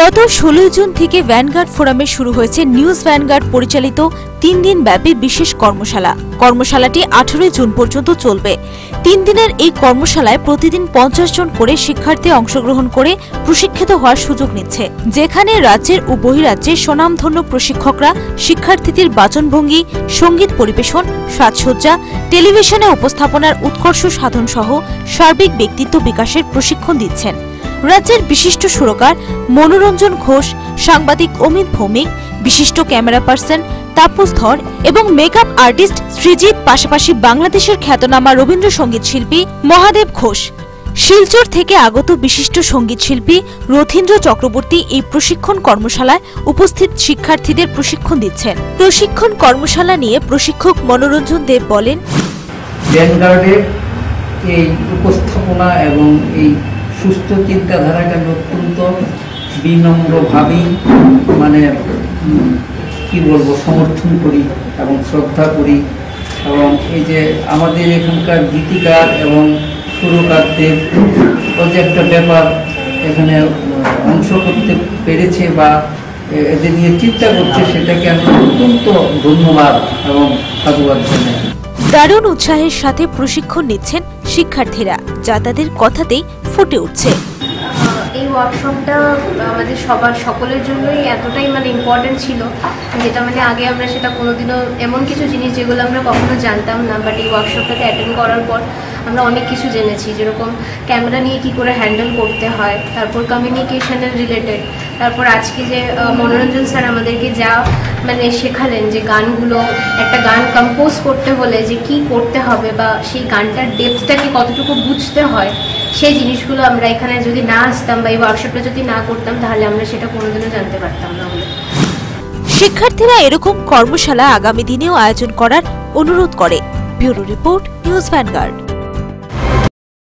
গত ষোলোই জুন থেকে ভ্যানগার্ড ফোরামে শুরু হয়েছে নিউজ ভ্যানগার্ড পরিচালিত তিন দিন ব্যাপী বিশেষ কর্মশালা। কর্মশালাটি আঠেরোই জুন পর্যন্ত চলবে। তিন দিনের এই কর্মশালায় প্রতিদিন পঞ্চাশ জন করে শিক্ষার্থী অংশগ্রহণ করে প্রশিক্ষিত হওয়ার সুযোগ নিচ্ছে। যেখানে রাজ্যের ও বহিরাজ্যের স্বনামধন্য প্রশিক্ষকরা, শিক্ষার্থীদের বাচনভঙ্গি, সংগীত পরিবেশন, সাজসজ্জা, টেলিভিশনে উপস্থাপনার উৎকর্ষ সাধন সহ সার্বিক ব্যক্তিত্ব বিকাশের প্রশিক্ষণ দিচ্ছেন। রাজ্যের বিশিষ্ট সুরকার মনোরঞ্জন ঘোষ, সাংবাদিক অমিত ভৌমিক, বিশিষ্ট ক্যামেরা পার্সন তাপস ধর এবং মেকআপ আর্টিস্ট সৃজিত, পাশাপাশি বাংলাদেশের খ্যাতনামা রবীন্দ্রসঙ্গীত শিল্পী মহাদেব ঘোষ। শিলচর থেকে আগত বিশিষ্ট সংগীত শিল্পী রথীন্দ্র চক্রবর্তী এই প্রশিক্ষণ কর্মশালায় উপস্থিত শিক্ষার্থীদের প্রশিক্ষণ দিচ্ছেন। প্রশিক্ষণ কর্মশালা নিয়ে প্রশিক্ষক মনোরঞ্জন দেব বলেন এই উপস্থাপনা এবং এই সুস্থ চিন্তাধারাকে আমি অত্যন্ত বিনম্রভাবেই মানে কি বলব, সমর্থন করি এবং শ্রদ্ধা করি। এবং এই যে আমাদের এখানকার গীতিকার এবং সুরকারদের যে একটা ব্যাপার এখানে অংশ করতে পেরেছে বা এদের নিয়ে চিন্তা করছে, সেটাকে আমি অত্যন্ত ধন্যবাদ এবং সাধুবাদ জানাই। দারুণ উৎসাহের সাথে প্রশিক্ষণ নিচ্ছেন শিক্ষার্থীরা, যা তাদের কথাতেই ফুটে উঠছে। এই ওয়ার্কশপটা আমাদের সবার, সকলের জন্যই এতটাই মানে ইম্পর্টেন্ট ছিল। যেটা মানে আগে আমরা সেটা কোনোদিনও এমন কিছু জিনিস যেগুলো আমরা কখনো জানতাম না বাট এই ওয়ার্কশপটাকে অ্যাটেন্ড করার পর আমরা অনেক কিছু জেনেছি। যেরকম ক্যামেরা নিয়ে কি করে হ্যান্ডেল করতে হয়, তারপর কমিউনিকেশনের রিলেটেড তারপর আজকে যে মনোরঞ্জন স্যার আমাদেরকে যা মানে শেখালেন যে গানগুলো, একটা গান কম্পোজ করতে হলে যে কি করতে হবে বা সেই গানটার ডেপথটাকে কতটুকু বুঝতে হয় সেই জিনিসগুলো আমরা এখানে যদি না আসতাম বা এই ওয়ার্কশপটা যদি না করতাম, তাহলে আমরা সেটা কোনোদিনও জানতে পারতাম না বলে শিক্ষার্থীরা এরকম কর্মশালা আগামী দিনেও আয়োজন করার অনুরোধ করে। Bureau report, news Vanguard.